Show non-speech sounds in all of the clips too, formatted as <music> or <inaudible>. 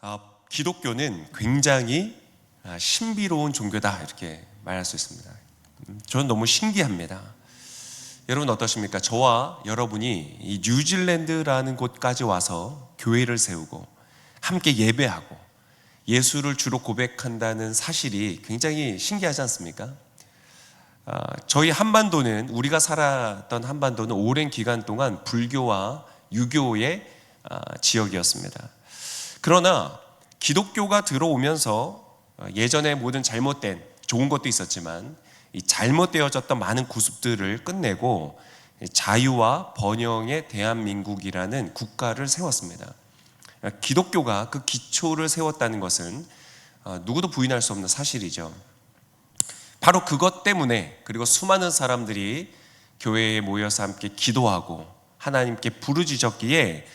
아, 기독교는 굉장히 아, 신비로운 종교다 이렇게 말할 수 있습니다. 음, 저는 너무 신기합니다. 여러분 어떠십니까? 저와 여러분이 이 뉴질랜드라는 곳까지 와서 교회를 세우고 함께 예배하고 예수를 주로 고백한다는 사실이 굉장히 신기하지 않습니까? 아, 저희 한반도는 우리가 살았던 한반도는 오랜 기간 동안 불교와 유교의 아, 지역이었습니다. 그러나 기독교가 들어오면서 어, 예전에 모든 잘못된 좋은 것도 있었지만 이 잘못되어졌던 많은 구습들을 끝내고 자유와 번영의 대한민국이라는 국가를 세웠습니다. 기독교가 그 기초를 세웠다는 것은 어, 누구도 부인할 수 없는 사실이죠. 바로 그것 때문에 그리고 수많은 사람들이 교회에 모여서 함께 기도하고 하나님께 부르짖었기에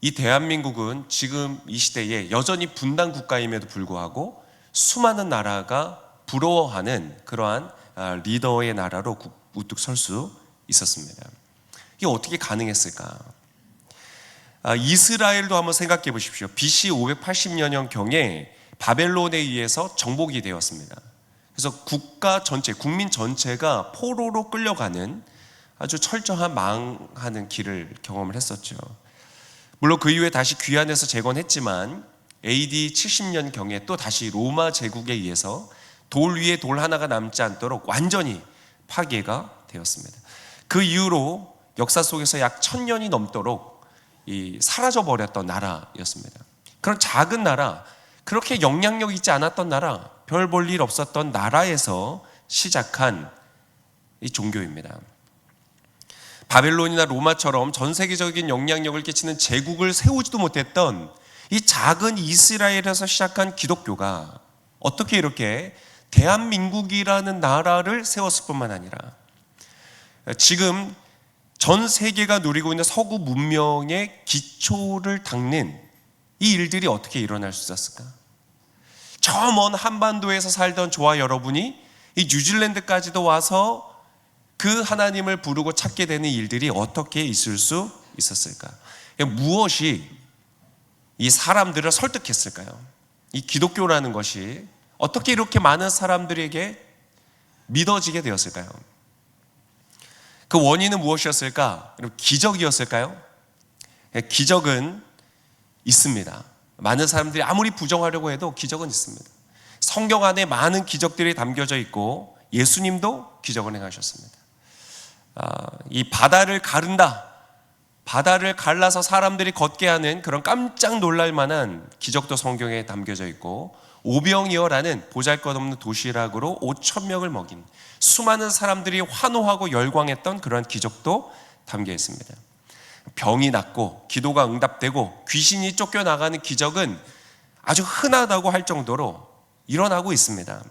이 대한민국은 지금 이 시대에 여전히 분단 국가임에도 불구하고 수많은 나라가 부러워하는 그러한 아, 리더의 나라로 국- 우뚝 설 수 있었습니다. 이게 어떻게 가능했을까? 아, 이스라엘도 한번 생각해 보십시오. BC 580년경 경에 바벨론에 의해서 정복이 되었습니다. 그래서 국가 전체, 국민 전체가 포로로 끌려가는 아주 철저한 망하는 길을 경험을 했었죠. 물론 그 이후에 다시 귀환해서 재건했지만 AD 70년 경에 또 다시 로마 제국에 의해서 돌 위에 돌 하나가 남지 않도록 완전히 파괴가 되었습니다. 그 이후로 역사 속에서 약 천년이 넘도록 이 사라져 버렸던 나라였습니다. 그런 작은 나라, 그렇게 영향력 있지 않았던 나라, 별 볼 일 없었던 나라에서 시작한 이 종교입니다. 바벨론이나 로마처럼 전 세계적인 영향력을 끼치는 제국을 세우지도 못했던 이 작은 이스라엘에서 시작한 기독교가 어떻게 이렇게 대한민국이라는 나라를 세웠을 뿐만 아니라 지금 전 세계가 누리고 있는 서구 문명의 기초를 닦는 이 일들이 어떻게 일어날 수 있었을까? 저 먼 한반도에서 살던 저와 여러분이 이 뉴질랜드까지도 와서 그 하나님을 부르고 찾게 되는 일들이 어떻게 있을 수 있었을까? 무엇이 이 사람들을 설득했을까요? 이 기독교라는 것이 어떻게 이렇게 많은 사람들에게 믿어지게 되었을까요? 그 원인은 무엇이었을까? 기적이었을까요? 예, 기적은 있습니다. 많은 사람들이 아무리 부정하려고 해도 기적은 있습니다. 성경 안에 많은 기적들이 담겨져 있고 예수님도 기적을 행하셨습니다. 아, 이 바다를 가른다. 바다를 갈라서 사람들이 걷게 하는 그런 깜짝 놀랄 만한 기적도 성경에 담겨져 있고 오병이어라는 보잘것없는 도시락으로 5천 명을 먹인 수많은 사람들이 환호하고 열광했던 그런 기적도 담겨 있습니다. 병이 낫고 기도가 응답되고 귀신이 쫓겨나가는 기적은 아주 흔하다고 할 정도로 일어나고 있습니다.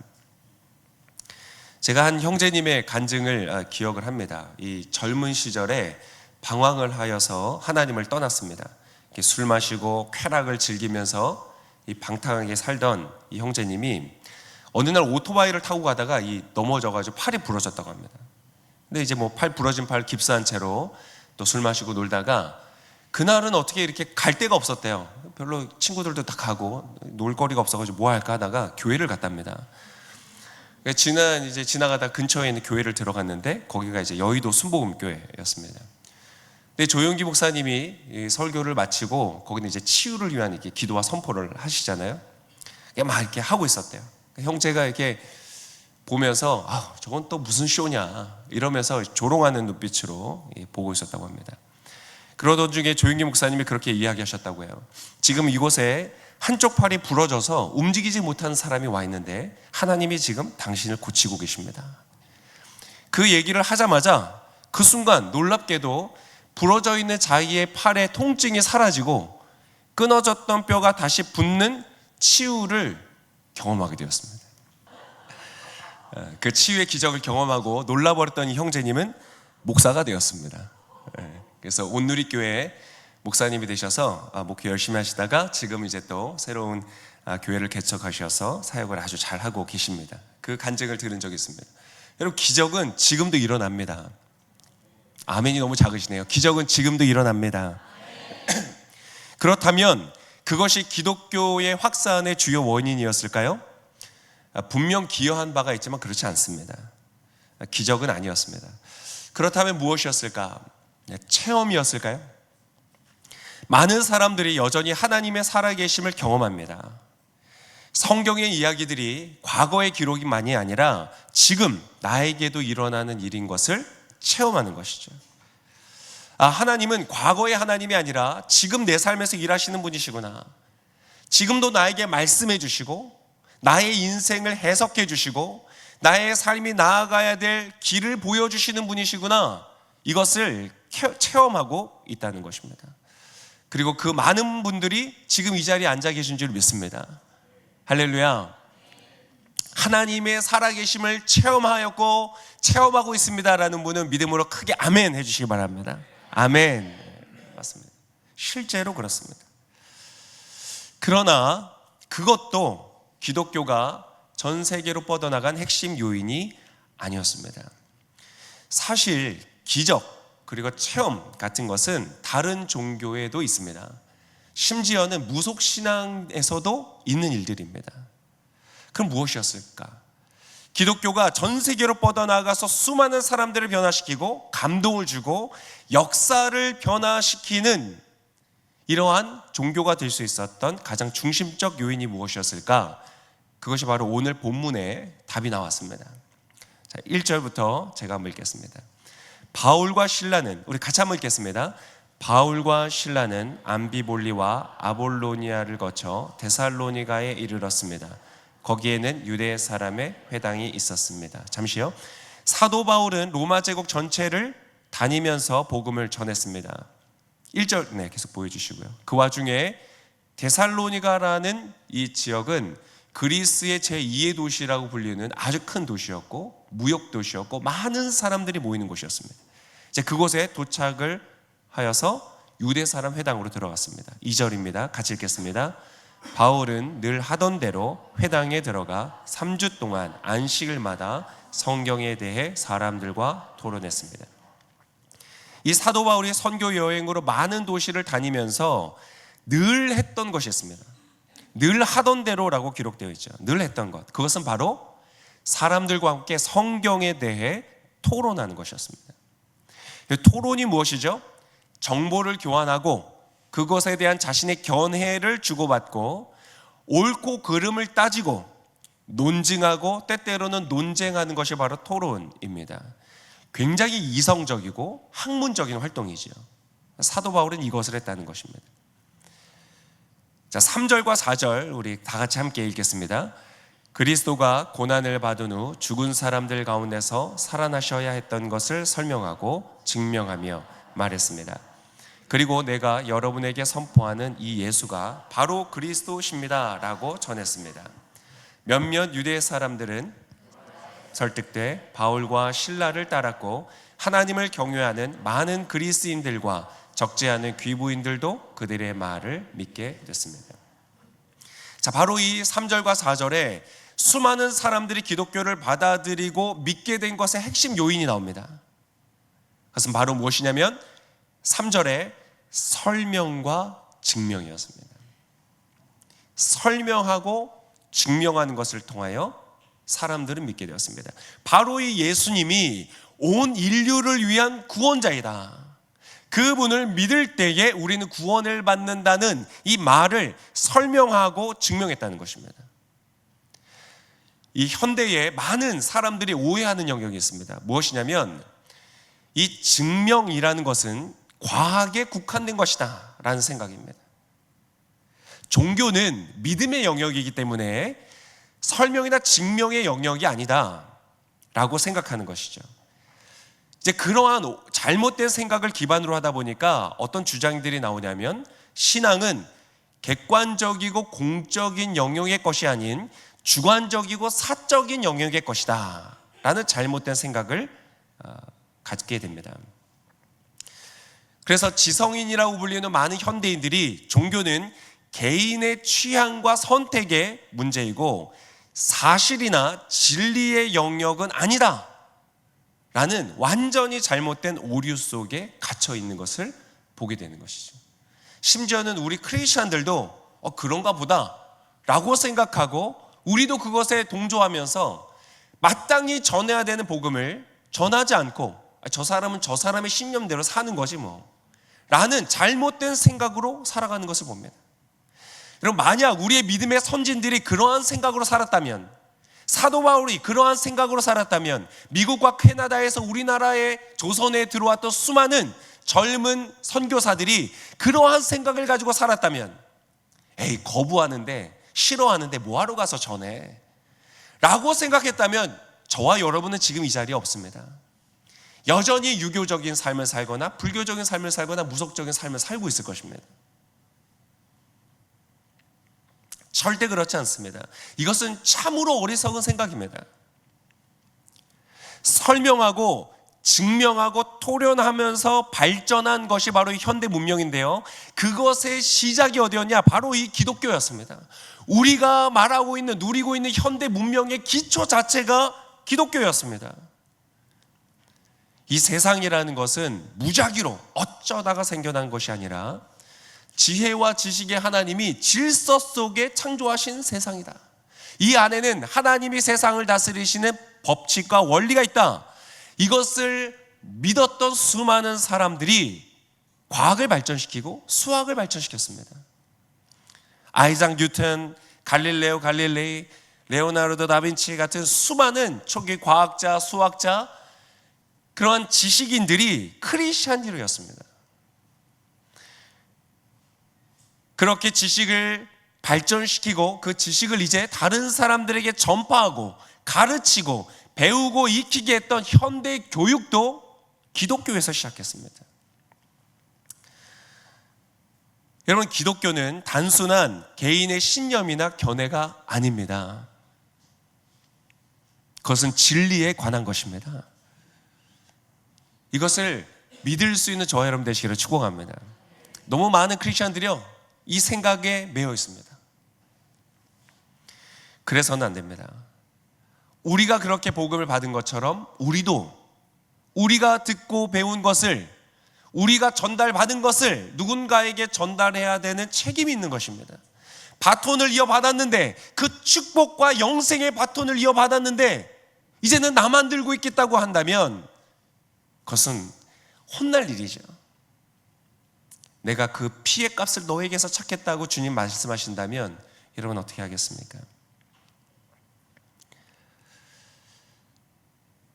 제가 한 형제님의 간증을 아, 기억을 합니다. 이 젊은 시절에 방황을 하여서 하나님을 떠났습니다. 술 마시고 쾌락을 즐기면서 이 방탕하게 살던 이 형제님이 어느 날 오토바이를 타고 가다가 이 넘어져가지고 팔이 부러졌다고 합니다. 근데 이제 뭐 팔 부러진 팔 깁스한 채로 또 술 마시고 놀다가 그날은 어떻게 이렇게 갈 데가 없었대요. 별로 친구들도 다 가고 놀거리가 없어가지고 뭐 할까 하다가 교회를 갔답니다. 그러니까 지난 이제 지나가다 근처에 있는 교회를 들어갔는데 거기가 이제 여의도 순복음교회였습니다. 근데 조용기 목사님이 이 설교를 마치고 거기는 이제 치유를 위한 이렇게 기도와 선포를 하시잖아요. 막 이렇게 하고 있었대요. 그러니까 형제가 이렇게 보면서 아 저건 또 무슨 쇼냐 이러면서 조롱하는 눈빛으로 보고 있었다고 합니다. 그러던 중에 조용기 목사님이 그렇게 이야기하셨다고 해요. 지금 이곳에 한쪽 팔이 부러져서 움직이지 못하는 사람이 와 있는데 하나님이 지금 당신을 고치고 계십니다. 그 얘기를 하자마자 그 순간 놀랍게도 부러져 있는 자기의 팔의 통증이 사라지고 끊어졌던 뼈가 다시 붙는 치유를 경험하게 되었습니다. 그 치유의 기적을 경험하고 놀라버렸던 이 형제님은 목사가 되었습니다. 예, 그래서 온누리교회 목사님이 되셔서 아, 목회 열심히 하시다가 지금 이제 또 새로운 아, 교회를 개척하셔서 사역을 아주 잘 하고 계십니다. 그 간증을 들은 적이 있습니다. 여러분 기적은 지금도 일어납니다. 아멘이 너무 작으시네요. 기적은 지금도 일어납니다. <clears throat> 그렇다면 그것이 기독교의 확산의 주요 원인이었을까요? 아, 분명 기여한 바가 있지만 그렇지 않습니다. 아, 기적은 아니었습니다. 그렇다면 무엇이었을까? 네, 체험이었을까요? 많은 사람들이 여전히 하나님의 살아계심을 경험합니다. 성경의 이야기들이 과거의 기록이만이 아니라 지금 나에게도 일어나는 일인 것을 체험하는 것이죠. 아, 하나님은 과거의 하나님이 아니라 지금 내 삶에서 일하시는 분이시구나. 지금도 나에게 말씀해 주시고, 나의 인생을 해석해 주시고, 나의 삶이 나아가야 될 길을 보여주시는 분이시구나. 이것을 체험하고 있다는 것입니다. 그리고 그 많은 분들이 지금 이 자리에 앉아 계신 줄 믿습니다. 할렐루야. 하나님의 살아계심을 체험하였고 체험하고 있습니다라는 분은 믿음으로 크게 아멘 해주시기 바랍니다. 아멘. 네, 맞습니다. 실제로 그렇습니다. 그러나 그것도 기독교가 전 세계로 뻗어나간 핵심 요인이 아니었습니다. 사실 기적 그리고 체험 같은 것은 다른 종교에도 있습니다. 심지어는 무속 신앙에서도 있는 일들입니다. 그럼 무엇이었을까? 기독교가 전 세계로 뻗어나가서 수많은 사람들을 변화시키고 감동을 주고 역사를 변화시키는 이러한 종교가 될 수 있었던 가장 중심적 요인이 무엇이었을까? 그것이 바로 오늘 본문에 답이 나왔습니다. 자, 1절부터 제가 한번 읽겠습니다. 바울과 신라는 우리 같이 한번 읽겠습니다. 바울과 신라는 암비볼리와 아볼로니아를 거쳐 데살로니가에 이르렀습니다. 거기에는 유대 사람의 회당이 있었습니다. 잠시요. 사도 바울은 로마 제국 전체를 다니면서 복음을 전했습니다. 1절 네, 계속 보여 주시고요. 그 와중에 데살로니가라는 이 지역은 그리스의 제2의 도시라고 불리는 아주 큰 도시였고 무역 도시였고 많은 사람들이 모이는 곳이었습니다. 이제 그곳에 도착을 하여서 유대 사람 회당으로 들어갔습니다. 2절입니다. 같이 읽겠습니다. 바울은 늘 하던 대로 회당에 들어가 3주 동안 안식을 마다 성경에 대해 사람들과 토론했습니다. 이 사도 바울이 선교 여행으로 많은 도시를 다니면서 늘 했던 것이 있습니다. 늘 하던 대로라고 기록되어 있죠. 늘 했던 것. 그것은 바로 사람들과 함께 성경에 대해 토론하는 것이었습니다. 토론이 무엇이죠? 정보를 교환하고 그것에 대한 자신의 견해를 주고받고 옳고 그름을 따지고 논증하고 때때로는 논쟁하는 것이 바로 토론입니다. 굉장히 이성적이고 학문적인 활동이지요. 사도 바울은 이것을 했다는 것입니다. 자, 3절과 4절 우리 다 같이 함께 읽겠습니다. 그리스도가 고난을 받은 후 죽은 사람들 가운데서 살아나셔야 했던 것을 설명하고 증명하며 말했습니다. 그리고 내가 여러분에게 선포하는 이 예수가 바로 그리스도십니다라고 전했습니다. 몇몇 유대 사람들은 설득돼 바울과 신라를 따랐고 하나님을 경외하는 많은 그리스인들과 적지 않은 귀부인들도 그들의 말을 믿게 됐습니다. 자, 바로 이 3절과 4절에 수많은 사람들이 기독교를 받아들이고 믿게 된 것의 핵심 요인이 나옵니다. 그것은 바로 무엇이냐면 3절에 설명과 증명이었습니다. 설명하고 증명하는 것을 통하여 사람들은 믿게 되었습니다. 바로 이 예수님이 온 인류를 위한 구원자이다. 그분을 믿을 때에 우리는 구원을 받는다는 이 말을 설명하고 증명했다는 것입니다. 이 현대에 많은 사람들이 오해하는 영역이 있습니다. 무엇이냐면 이 증명이라는 것은 과학에 국한된 것이다 라는 생각입니다. 종교는 믿음의 영역이기 때문에 설명이나 증명의 영역이 아니다 라고 생각하는 것이죠. 이제 그러한 잘못된 생각을 기반으로 하다 보니까 어떤 주장들이 나오냐면 신앙은 객관적이고 공적인 영역의 것이 아닌 주관적이고 사적인 영역의 것이다 라는 잘못된 생각을 어, 갖게 됩니다. 그래서 지성인이라고 불리는 많은 현대인들이 종교는 개인의 취향과 선택의 문제이고 사실이나 진리의 영역은 아니다. 라는 완전히 잘못된 오류 속에 갇혀 있는 것을 보게 되는 것이죠. 심지어는 우리 크리스천들도 어, 그런가 보다 라고 생각하고 우리도 그것에 동조하면서 마땅히 전해야 되는 복음을 전하지 않고 아, 저 사람은 저 사람의 신념대로 사는 거지 뭐 라는 잘못된 생각으로 살아가는 것을 봅니다. 여러분 만약 우리의 믿음의 선진들이 그러한 생각으로 살았다면 사도 바울이 그러한 생각으로 살았다면 미국과 캐나다에서 우리나라의 조선에 들어왔던 수많은 젊은 선교사들이 그러한 생각을 가지고 살았다면 에이 거부하는데 싫어하는데 뭐하러 가서 전해 라고 생각했다면 저와 여러분은 지금 이 자리에 없습니다. 여전히 유교적인 삶을 살거나 불교적인 삶을 살거나 무속적인 삶을 살고 있을 것입니다. 절대 그렇지 않습니다. 이것은 참으로 어리석은 생각입니다. 설명하고 증명하고 토련하면서 발전한 것이 바로 현대 문명인데요. 그것의 시작이 어디였냐? 바로 이 기독교였습니다. 우리가 말하고 있는 누리고 있는 현대 문명의 기초 자체가 기독교였습니다. 이 세상이라는 것은 무작위로 어쩌다가 생겨난 것이 아니라 지혜와 지식의 하나님이 질서 속에 창조하신 세상이다. 이 안에는 하나님이 세상을 다스리시는 법칙과 원리가 있다. 이것을 믿었던 수많은 사람들이 과학을 발전시키고 수학을 발전시켰습니다. 아이작 뉴턴, 갈릴레오 갈릴레이, 레오나르도 다빈치 같은 수많은 초기 과학자, 수학자, 그러한 지식인들이 크리스천이었습니다. 그렇게 지식을 발전시키고 그 지식을 이제 다른 사람들에게 전파하고 가르치고 배우고 익히게 했던 현대 교육도 기독교에서 시작했습니다. 여러분, 기독교는 단순한 개인의 신념이나 견해가 아닙니다. 그것은 진리에 관한 것입니다. 이것을 믿을 수 있는 저와 여러분 되시기를 축복합니다. 너무 많은 크리스천들이요 이 생각에 매여 있습니다. 그래서는 안 됩니다. 우리가 그렇게 복음을 받은 것처럼 우리도 우리가 듣고 배운 것을 우리가 전달받은 것을 누군가에게 전달해야 되는 책임이 있는 것입니다. 바톤을 이어받았는데 그 축복과 영생의 바톤을 이어받았는데 이제는 나만 들고 있겠다고 한다면 그것은 혼날 일이죠. 내가 그 피의 값을 너에게서 찾겠다고 주님 말씀하신다면 여러분 어떻게 하겠습니까?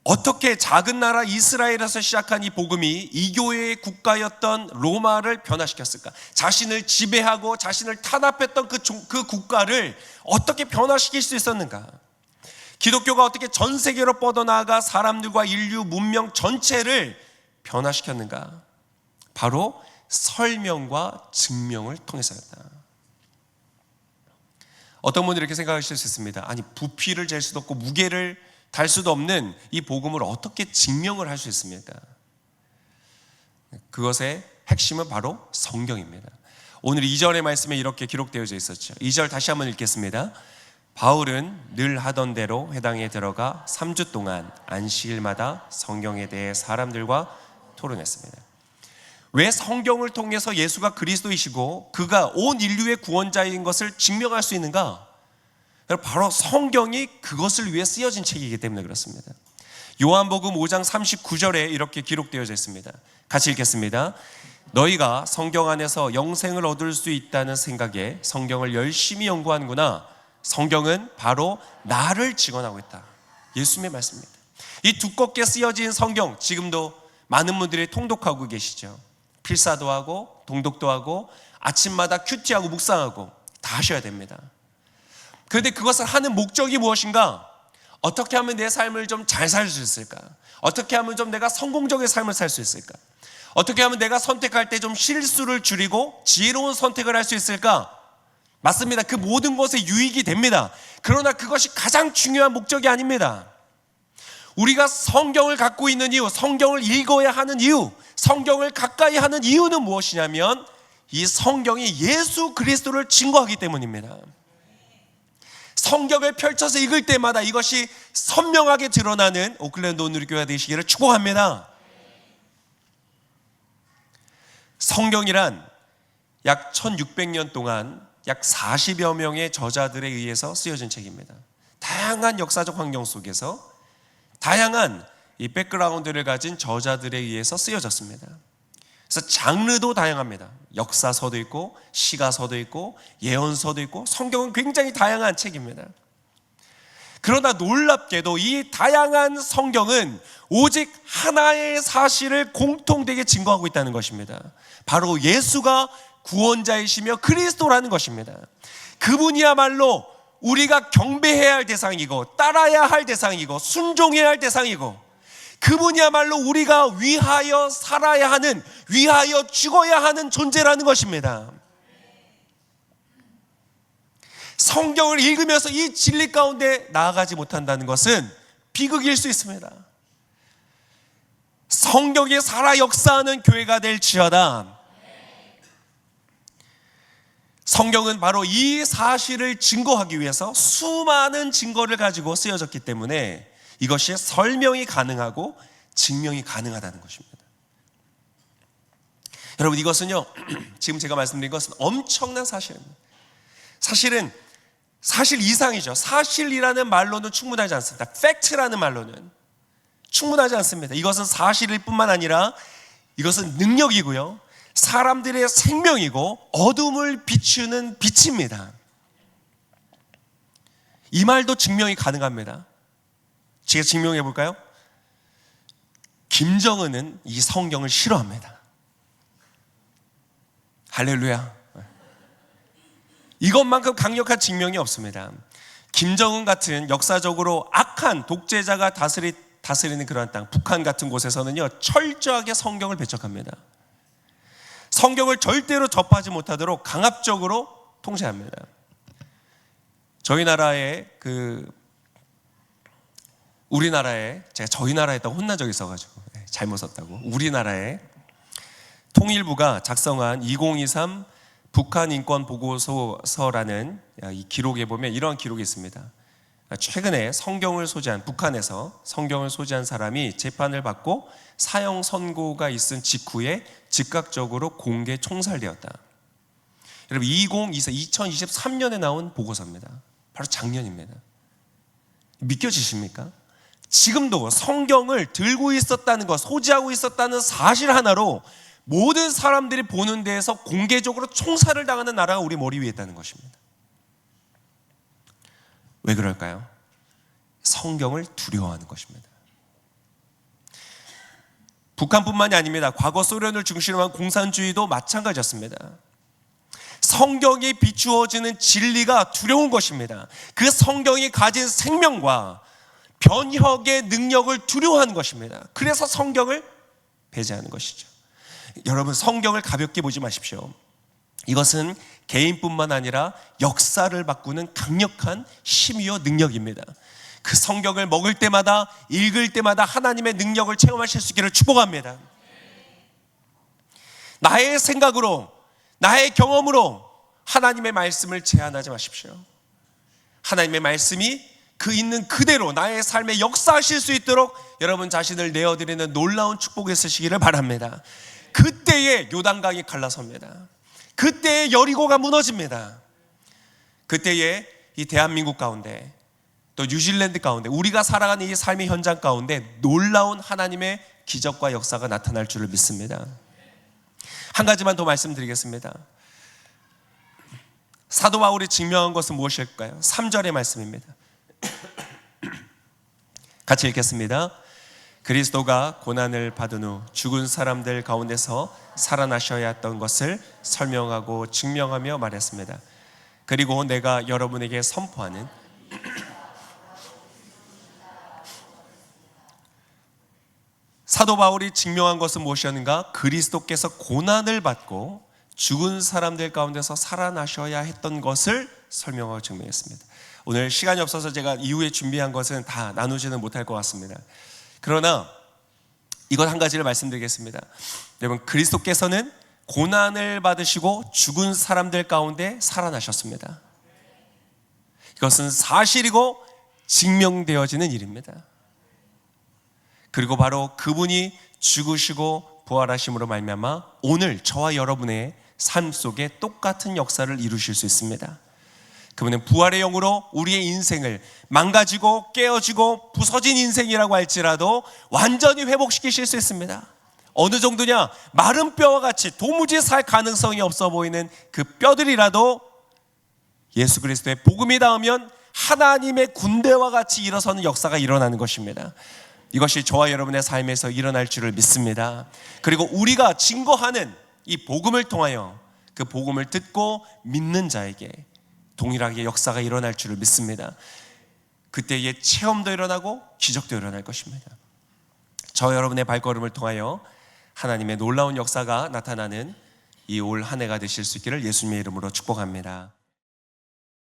어떻게 작은 나라 이스라엘에서 시작한 이 복음이 이 교회의 국가였던 로마를 변화시켰을까? 자신을 지배하고 자신을 탄압했던 그, 그 국가를 어떻게 변화시킬 수 있었는가? 기독교가 어떻게 전 세계로 뻗어나가 사람들과 인류 문명 전체를 변화시켰는가? 바로 설명과 증명을 통해서였다. 어떤 분들이 이렇게 생각하실 수 있습니다. 아니, 부피를 잴 수도 없고 무게를 달 수도 없는 이 복음을 어떻게 증명을 할 수 있습니까? 그것의 핵심은 바로 성경입니다. 오늘 2절의 말씀에 이렇게 기록되어져 있었죠. 2절 다시 한번 읽겠습니다. 바울은 늘 하던 대로 회당에 들어가 3주 동안 안식일마다 성경에 대해 사람들과 토론했습니다. 왜 성경을 통해서 예수가 그리스도이시고 그가 온 인류의 구원자인 것을 증명할 수 있는가? 바로 성경이 그것을 위해 쓰여진 책이기 때문에 그렇습니다. 요한복음 5장 39절에 이렇게 기록되어져 있습니다. 같이 읽겠습니다. 너희가 성경 안에서 영생을 얻을 수 있다는 생각에 성경을 열심히 연구하는구나. 성경은 바로 나를 직언하고 있다. 예수님의 말씀입니다. 이 두껍게 쓰여진 성경 지금도 많은 분들이 통독하고 계시죠. 필사도 하고 동독도 하고 아침마다 큐티하고 묵상하고 다 하셔야 됩니다. 그런데 그것을 하는 목적이 무엇인가? 어떻게 하면 내 삶을 좀 잘 살 수 있을까? 어떻게 하면 좀 내가 성공적인 삶을 살 수 있을까? 어떻게 하면 내가 선택할 때 좀 실수를 줄이고 지혜로운 선택을 할 수 있을까? 맞습니다. 그 모든 것에 유익이 됩니다. 그러나 그것이 가장 중요한 목적이 아닙니다. 우리가 성경을 갖고 있는 이유, 성경을 읽어야 하는 이유, 성경을 가까이 하는 이유는 무엇이냐면 이 성경이 예수 그리스도를 증거하기 때문입니다. 성경을 펼쳐서 읽을 때마다 이것이 선명하게 드러나는 오클랜드 오늘교회 되시기를 축복합니다. 성경이란 약 1600년 동안 약 40여 명의 저자들에 의해서 쓰여진 책입니다. 다양한 역사적 환경 속에서 다양한 이 백그라운드를 가진 저자들에 의해서 쓰여졌습니다. 그래서 장르도 다양합니다. 역사서도 있고 시가서도 있고 예언서도 있고 성경은 굉장히 다양한 책입니다. 그러나 놀랍게도 이 다양한 성경은 오직 하나의 사실을 공통되게 증거하고 있다는 것입니다. 바로 예수가 구원자이시며 그리스도라는 것입니다. 그분이야말로 우리가 경배해야 할 대상이고 따라야 할 대상이고 순종해야 할 대상이고 그분이야말로 우리가 위하여 살아야 하는 위하여 죽어야 하는 존재라는 것입니다. 성경을 읽으면서 이 진리 가운데 나아가지 못한다는 것은 비극일 수 있습니다. 성경이 살아 역사하는 교회가 될지어다. 성경은 바로 이 사실을 증거하기 위해서 수많은 증거를 가지고 쓰여졌기 때문에 이것이 설명이 가능하고 증명이 가능하다는 것입니다. 여러분 이것은요 <clears throat> 지금 제가 말씀드린 것은 엄청난 사실입니다. 사실은 사실 이상이죠. 사실이라는 말로는 충분하지 않습니다. 팩트라는 말로는 충분하지 않습니다. 이것은 사실일 뿐만 아니라 이것은 능력이고요. 사람들의 생명이고 어둠을 비추는 빛입니다. 이 말도 증명이 가능합니다. 제가 증명해 볼까요? 김정은은 이 성경을 싫어합니다. 할렐루야. 이것만큼 강력한 증명이 없습니다. 김정은 같은 역사적으로 악한 독재자가 다스리, 다스리는 그러한 땅, 북한 같은 곳에서는요, 철저하게 성경을 배척합니다. 성경을 절대로 접하지 못하도록 강압적으로 통제합니다. 저희 나라의 그 우리나라에 제가 저희 나라에다 혼난 적이 있어가지고 네, 잘못 썼다고 우리나라에 통일부가 작성한 2023 북한 인권 보고서라는 이 기록에 보면 이런 기록이 있습니다. 최근에 성경을 소지한 북한에서 성경을 소지한 사람이 재판을 받고 사형 선고가 있은 직후에 즉각적으로 공개 총살되었다. 여러분 2024 2023년에 나온 보고서입니다. 바로 작년입니다. 믿겨지십니까? 지금도 성경을 들고 있었다는 것, 소지하고 있었다는 사실 하나로 모든 사람들이 보는 데에서 공개적으로 총살을 당하는 나라가 우리 머리 위에 있다는 것입니다. 왜 그럴까요? 성경을 두려워하는 것입니다. 북한뿐만이 아닙니다. 과거 소련을 중심으로 한 공산주의도 마찬가지였습니다. 성경이 비추어지는 진리가 두려운 것입니다. 그 성경이 가진 생명과 변혁의 능력을 두려워하는 것입니다. 그래서 성경을 배제하는 것이죠. 여러분 성경을 가볍게 보지 마십시오. 이것은 개인뿐만 아니라 역사를 바꾸는 강력한 힘이요 능력입니다. 그 성경을 먹을 때마다 읽을 때마다 하나님의 능력을 체험하실 수 있기를 축복합니다. 나의 생각으로 나의 경험으로 하나님의 말씀을 제한하지 마십시오. 하나님의 말씀이 그 있는 그대로 나의 삶에 역사하실 수 있도록 여러분 자신을 내어드리는 놀라운 축복에 쓰시기를 바랍니다. 그때에 요단강이 갈라섭니다. 그때에 여리고가 무너집니다. 그때에 이 대한민국 가운데 또 뉴질랜드 가운데 우리가 살아가는 이 삶의 현장 가운데 놀라운 하나님의 기적과 역사가 나타날 줄을 믿습니다. 한 가지만 더 말씀드리겠습니다. 사도 바울이 증명한 것은 무엇일까요? 3절의 말씀입니다. <clears throat> 같이 읽겠습니다. 그리스도가 고난을 받은 후 죽은 사람들 가운데서 살아나셔야 했던 것을 설명하고 증명하며 말했습니다. 그리고 내가 여러분에게 선포하는 사도 바울이 증명한 것은 무엇이었는가? 그리스도께서 고난을 받고 죽은 사람들 가운데서 살아나셔야 했던 것을 설명하고 증명했습니다. 오늘 시간이 없어서 제가 이후에 준비한 것은 다 나누지는 못할 것 같습니다. 그러나 이것 한 가지를 말씀드리겠습니다. 여러분, 그리스도께서는 고난을 받으시고 죽은 사람들 가운데 살아나셨습니다. 이것은 사실이고 증명되어지는 일입니다. 그리고 바로 그분이 죽으시고 부활하심으로 말미암아 오늘 저와 여러분의 삶 속에 똑같은 역사를 이루실 수 있습니다. 그분은 부활의 영으로 우리의 인생을 망가지고 깨어지고 부서진 인생이라고 할지라도 완전히 회복시키실 수 있습니다. 어느 정도냐? 마른 뼈와 같이 도무지 살 가능성이 없어 보이는 그 뼈들이라도 예수 그리스도의 복음이 닿으면 하나님의 군대와 같이 일어서는 역사가 일어나는 것입니다. 이것이 저와 여러분의 삶에서 일어날 줄을 믿습니다. 그리고 우리가 증거하는 이 복음을 통하여 그 복음을 듣고 믿는 자에게 동일하게 역사가 일어날 줄을 믿습니다. 그때의 체험도 일어나고 기적도 일어날 것입니다. 저 여러분의 발걸음을 통하여 하나님의 놀라운 역사가 나타나는 이 올 한 해가 되실 수 있기를 예수님의 이름으로 축복합니다.